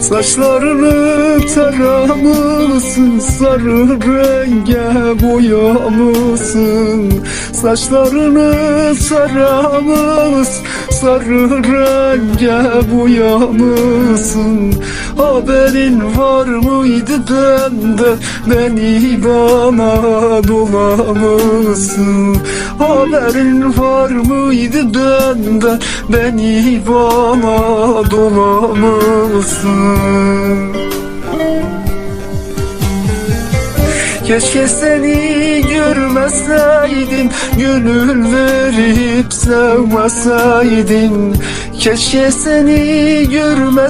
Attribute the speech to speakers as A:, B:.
A: Saçlarını taramışsın Sarı renge boyamışsın Saçlarını taramış Sarı renge boyamışsın Haberin var mıydı bende Beni bana dolamışsın Haberin var mıydı bende Beni bana dolamışsın Keşke seni görmeseydim Gönül verip sevmeseydim Keşke seni görmeseydim